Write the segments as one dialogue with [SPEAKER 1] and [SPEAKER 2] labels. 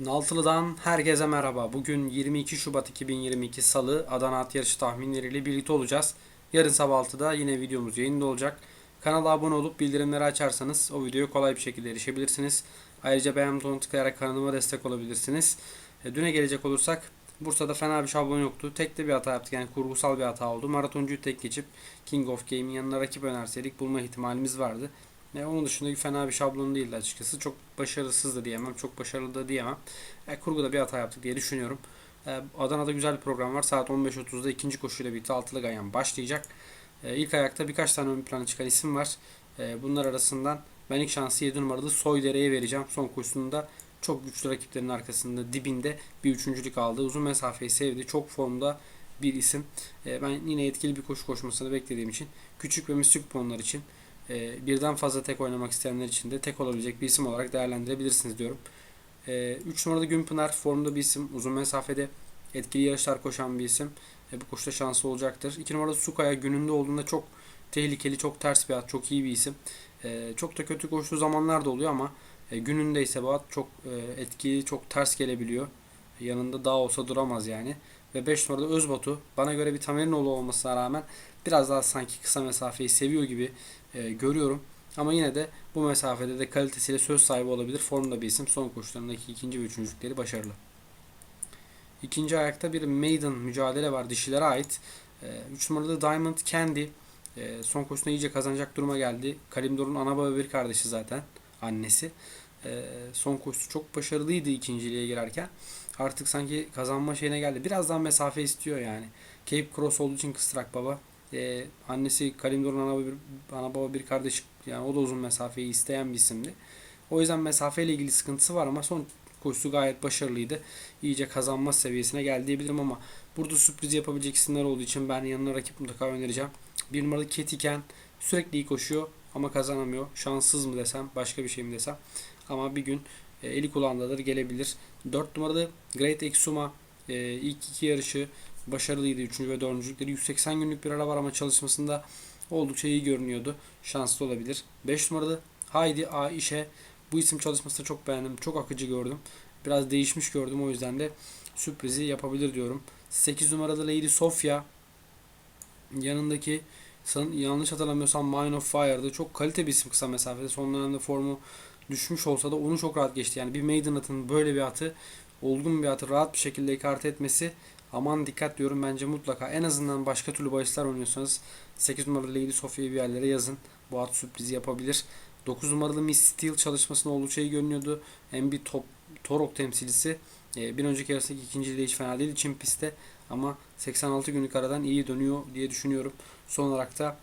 [SPEAKER 1] Naltılı'dan herkese merhaba. Bugün 22 Şubat 2022 Salı Adana At Yarışı tahminleriyle birlikte olacağız. Yarın sabah 6'da yine videomuz yayında olacak. Kanala abone olup bildirimleri açarsanız o videoya kolay bir şekilde erişebilirsiniz. Ayrıca beğen butonuna tıklayarak kanalıma destek olabilirsiniz. E, Düne gelecek olursak Bursa'da fena bir şablon yoktu. Tek de bir hata yaptık yani kurgusal bir hata oldu. Maratoncuyu tek geçip King of Game'in yanına rakip önerseydik bulma ihtimalimiz vardı. E, onun dışında fena bir şablon değildi açıkçası. Çok başarısız da diyemem, çok başarılı da diyemem. E, kurguda bir hata yaptık diye düşünüyorum. E, Adana'da güzel bir program var. Saat 15.30'da ikinci koşuyla birlikte altılı ganyan başlayacak. E, ilk ayakta birkaç tane ön plana çıkan isim var. E, bunlar arasından ben ilk şansı 7 numaralı Soydere'ye vereceğim. Son koşusunda çok güçlü rakiplerin arkasında dibinde bir üçüncülük aldı. Uzun mesafeyi sevdi. Çok formda bir isim. E, ben yine etkili bir koşu koşmasını beklediğim için küçük ve mistik kuponlar için e, birden fazla tek oynamak isteyenler için de tek olabilecek bir isim olarak değerlendirebilirsiniz diyorum. 3 numaralı Günpınar formda bir isim. Uzun mesafede etkili yarışlar koşan bir isim. E, bu koşuda şansı olacaktır. 2 numaralı Sukaya gününde olduğunda çok tehlikeli, çok ters bir at, çok iyi bir isim. E, çok da kötü koştuğu zamanlar da oluyor ama e, gününde ise bu at çok e, etkili, çok ters gelebiliyor. Yanında daha olsa duramaz yani. Ve 5 numarada Özbatu bana göre bir Tamerinoğlu olmasına rağmen biraz daha sanki kısa mesafeyi seviyor gibi e, görüyorum. Ama yine de bu mesafede de kalitesiyle söz sahibi olabilir. Formda bir isim. Son koşularındaki ikinci ve üçüncülükleri başarılı. İkinci ayakta bir maiden mücadele var dişilere ait. 3 numaralı Diamond Candy e, son koşusunda iyice kazanacak duruma geldi. Kalimdor'un ana baba bir kardeşi zaten annesi. E, son koşusu çok başarılıydı ikinciliğe girerken. Artık sanki kazanma şeyine geldi. Birazdan mesafe istiyor yani. Cape Cross olduğu için kıstırak baba. E, annesi Kalimdor'un ana bir, ana baba bir kardeş yani o da uzun mesafeyi isteyen bir isimdi. O yüzden mesafeyle ilgili sıkıntısı var ama son koşusu gayet başarılıydı. İyice kazanma seviyesine geldi diyebilirim ama burada sürpriz yapabilecek isimler olduğu için ben yanına rakip mutlaka önereceğim. Bir numaralı Ketiken sürekli iyi koşuyor ama kazanamıyor. Şanssız mı desem, başka bir şey mi desem. Ama bir gün e, eli kulağındadır gelebilir. 4 numaralı Great Exuma e, ilk iki yarışı başarılıydı. 3. ve 4. 180 günlük bir ara var çalışmasında oldukça iyi görünüyordu. Şanslı olabilir. 5 numaralı Haydi Aişe bu isim çalışmasını çok beğendim. Çok akıcı gördüm. Biraz değişmiş gördüm. O yüzden de sürprizi yapabilir diyorum. 8 numaralı Lady Sofia yanındaki yanlış hatırlamıyorsam Mine of Fire'dı. Çok kalite bir isim kısa mesafede. Son dönemde formu düşmüş olsa da onu çok rahat geçti. Yani bir maiden atın böyle bir atı olgun bir atı rahat bir şekilde ekarte etmesi aman dikkat diyorum bence mutlaka en azından başka türlü bahisler oynuyorsanız 8 numaralı Lady Sophia'yı bir yerlere yazın. Bu at sürprizi yapabilir. 9 numaralı Miss Steel çalışmasında oldukça iyi görünüyordu. Hem bir top, Torok temsilcisi. E, bir önceki yarısındaki ikinci de hiç fena değil. Çin pistte ama 86 günlük aradan iyi dönüyor diye düşünüyorum. Son olarak da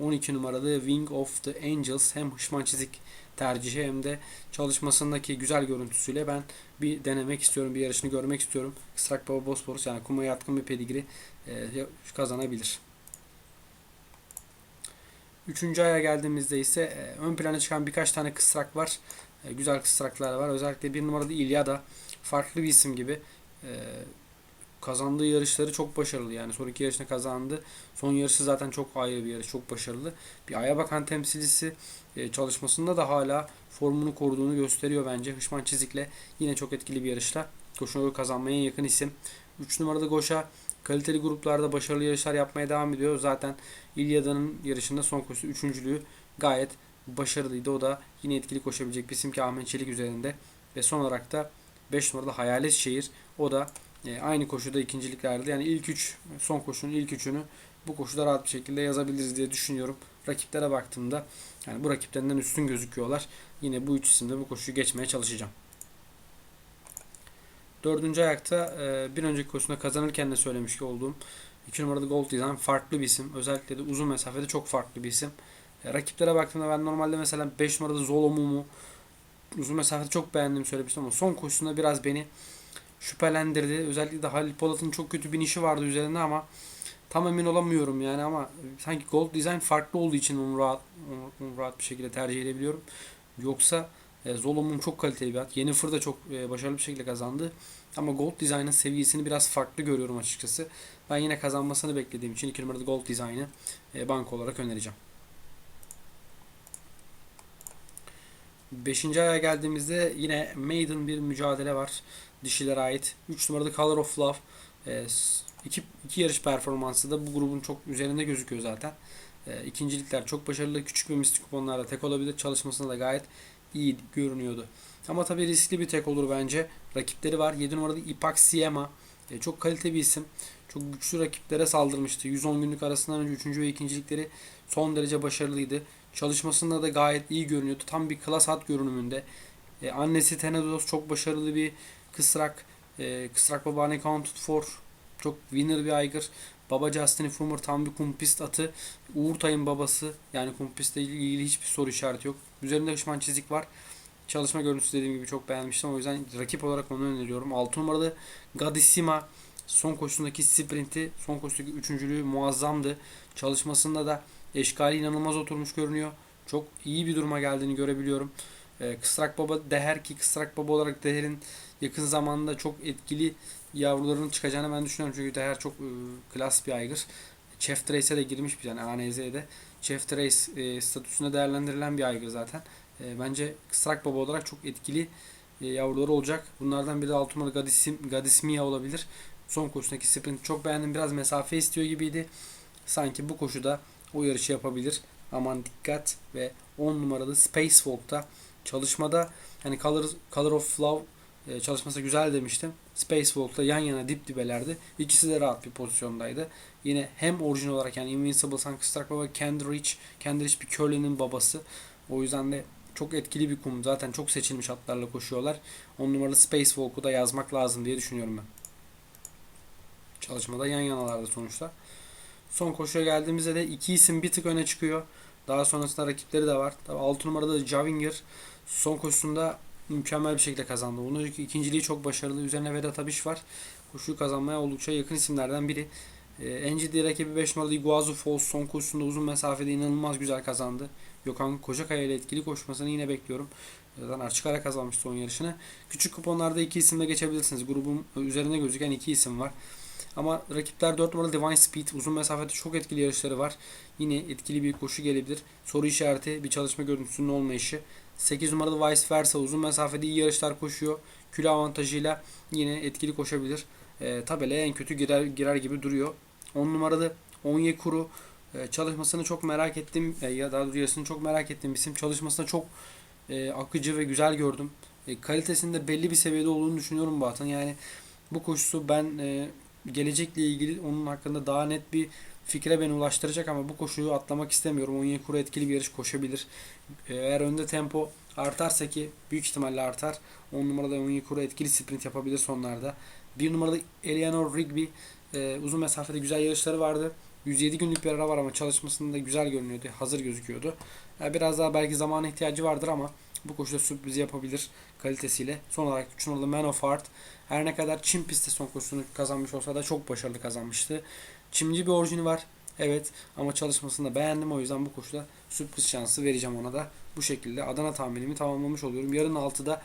[SPEAKER 1] 12 numaralı Wing of the Angels hem hışman çizik tercihi hem de çalışmasındaki güzel görüntüsüyle ben bir denemek istiyorum. Bir yarışını görmek istiyorum. Kısrak Baba Bosporus yani kuma yatkın bir pedigri kazanabilir. Üçüncü aya geldiğimizde ise ön plana çıkan birkaç tane kısrak var. Güzel kısraklar var. Özellikle bir numarada İlyada farklı bir isim gibi kazandığı yarışları çok başarılı. Yani son iki yarışını kazandı. Son yarışı zaten çok ayrı bir yarış. Çok başarılı. Bir aya bakan temsilcisi e, çalışmasında da hala formunu koruduğunu gösteriyor bence. Hışman Çizik'le yine çok etkili bir yarışta. Koşuları kazanmaya yakın isim. 3 numarada Goşa kaliteli gruplarda başarılı yarışlar yapmaya devam ediyor. Zaten İlyada'nın yarışında son koşusu üçüncülüğü gayet başarılıydı. O da yine etkili koşabilecek bir isim ki Ahmet Çelik üzerinde. Ve son olarak da 5 numarada Hayalet Şehir. O da e, aynı koşuda ikinciliklerde yani ilk üç son koşunun ilk üçünü bu koşuda rahat bir şekilde yazabiliriz diye düşünüyorum. Rakiplere baktığımda yani bu rakiplerinden üstün gözüküyorlar. Yine bu üç isimde bu koşuyu geçmeye çalışacağım. Dördüncü ayakta e, bir önceki koşusunda kazanırken de söylemiş ki olduğum 2 numaralı Gold Design farklı bir isim. Özellikle de uzun mesafede çok farklı bir isim. E, rakiplere baktığımda ben normalde mesela 5 numaralı Zolomum'u uzun mesafede çok beğendiğimi söylemiştim ama son koşusunda biraz beni şüphelendirdi. Özellikle de Halil Polat'ın çok kötü bir işi vardı üzerinde ama tam emin olamıyorum yani ama sanki Gold Design farklı olduğu için onu rahat, onu rahat bir şekilde tercih edebiliyorum. Yoksa e, Zolom'un çok kaliteli bir at. Yeni Fır da çok e, başarılı bir şekilde kazandı. Ama Gold Design'ın seviyesini biraz farklı görüyorum açıkçası. Ben yine kazanmasını beklediğim için 2 numarada Gold Design'ı e, banka olarak önereceğim. Beşinci aya geldiğimizde yine maiden bir mücadele var. Dişilere ait. 3 numaralı Color of Love. E, iki, iki yarış performansı da bu grubun çok üzerinde gözüküyor zaten. E, ikincilikler çok başarılı. Küçük ve mistik kuponlarda tek olabilir. Çalışmasında da gayet iyi görünüyordu. Ama tabii riskli bir tek olur bence. Rakipleri var. 7 numaralı Ipak Siema. E, çok kalite bir isim. Çok güçlü rakiplere saldırmıştı. 110 günlük arasından önce 3. ve ikincilikleri son derece başarılıydı. Çalışmasında da gayet iyi görünüyordu. Tam bir klas at görünümünde. E, annesi Tenedos çok başarılı bir kısrak. E, kısrak baba Counted for çok winner bir aygır. Baba Justin Fumer tam bir kumpist atı. Uğur Tay'ın babası. Yani kumpistle ilgili hiçbir soru işareti yok. Üzerinde ışman çizik var. Çalışma görüntüsü dediğim gibi çok beğenmiştim. O yüzden rakip olarak onu öneriyorum. 6 numaralı Gadissima son koşusundaki sprinti, son koşusundaki üçüncülüğü muazzamdı. Çalışmasında da eşkali inanılmaz oturmuş görünüyor. Çok iyi bir duruma geldiğini görebiliyorum. Ee, Kısrak Baba Deher ki Kısrak Baba olarak Deher'in yakın zamanda çok etkili yavrularının çıkacağını ben düşünüyorum. Çünkü Deher çok e, klas bir aygır. Chef Race'e de girmiş bir yani ANZ'de. Chef Race e, statüsünde değerlendirilen bir aygır zaten. E, bence Kısrak Baba olarak çok etkili e, yavruları olacak. Bunlardan biri de 6 numaralı Gadisim, Gadismia olabilir. Son koşusundaki sprint çok beğendim. Biraz mesafe istiyor gibiydi. Sanki bu koşuda o yarışı yapabilir. Aman dikkat ve 10 numaralı Space Walk'ta çalışmada hani Color, Color of Love e, çalışması güzel demiştim. Space Walk'ta yan yana dip dibelerdi. İkisi de rahat bir pozisyondaydı. Yine hem orijinal olarak yani Invincible Sanki Stark Baba Kendrick, Kendrick bir Curly'nin babası. O yüzden de çok etkili bir kum. Zaten çok seçilmiş atlarla koşuyorlar. 10 numaralı Space Walk'u da yazmak lazım diye düşünüyorum ben. Çalışmada yan yanalarda sonuçta. Son koşuya geldiğimizde de iki isim bir tık öne çıkıyor. Daha sonrasında rakipleri de var. Tabii 6 numarada Javinger son koşusunda mükemmel bir şekilde kazandı. Bunun önceki ikinciliği çok başarılı. Üzerine Vedat Abiş var. Koşuyu kazanmaya oldukça yakın isimlerden biri. Ee, en ciddi rakibi 5 numaralı Iguazu Falls son koşusunda uzun mesafede inanılmaz güzel kazandı. Gökhan Kocakaya ile etkili koşmasını yine bekliyorum. Zaten açık ara kazanmış son yarışını. Küçük kuponlarda iki isimle geçebilirsiniz. Grubun üzerinde gözüken iki isim var. Ama rakipler 4 numaralı Divine Speed uzun mesafede çok etkili yarışları var. Yine etkili bir koşu gelebilir. Soru işareti bir çalışma görüntüsünün olmayışı. 8 numaralı Vice Versa uzun mesafede iyi yarışlar koşuyor. Kilo avantajıyla yine etkili koşabilir. E, tabelaya en kötü girer, girer gibi duruyor. 10 numaralı Onyekuru e, çalışmasını çok merak ettim. E, ya daha doğrusu çok merak ettiğim isim. Çalışmasını çok e, akıcı ve güzel gördüm. E, kalitesinde belli bir seviyede olduğunu düşünüyorum bu. Yani bu koşusu ben e, gelecekle ilgili onun hakkında daha net bir fikre beni ulaştıracak ama bu koşuyu atlamak istemiyorum. Onyekuru etkili bir yarış koşabilir. Ee, Eğer önde tempo artarsa ki büyük ihtimalle artar. 10 numarada Onyekuru etkili sprint yapabilir sonlarda. 1 numarada Eleanor Rigby e, uzun mesafede güzel yarışları vardı. 107 günlük bir ara var ama çalışmasında güzel görünüyordu. Hazır gözüküyordu. Yani biraz daha belki zamana ihtiyacı vardır ama bu koşuda sürpriz yapabilir kalitesiyle. Son olarak 3 numaralı Man of Art. Her ne kadar Çin pistte son koşusunu kazanmış olsa da çok başarılı kazanmıştı. Çimci bir orijini var. Evet ama çalışmasını da beğendim. O yüzden bu koşuda sürpriz şansı vereceğim ona da. Bu şekilde Adana tahminimi tamamlamış oluyorum. Yarın 6'da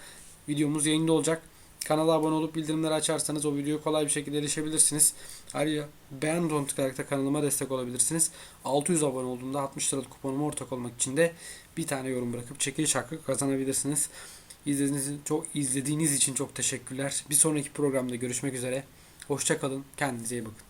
[SPEAKER 1] videomuz yayında olacak. Kanala abone olup bildirimleri açarsanız o videoya kolay bir şekilde erişebilirsiniz. Ayrıca beğen butonuna tıklayarak da kanalıma destek olabilirsiniz. 600 abone olduğumda 60 liralık kuponuma ortak olmak için de bir tane yorum bırakıp çekiliş hakkı kazanabilirsiniz. İzlediğiniz, çok, izlediğiniz için çok teşekkürler. Bir sonraki programda görüşmek üzere. Hoşçakalın. Kendinize iyi bakın.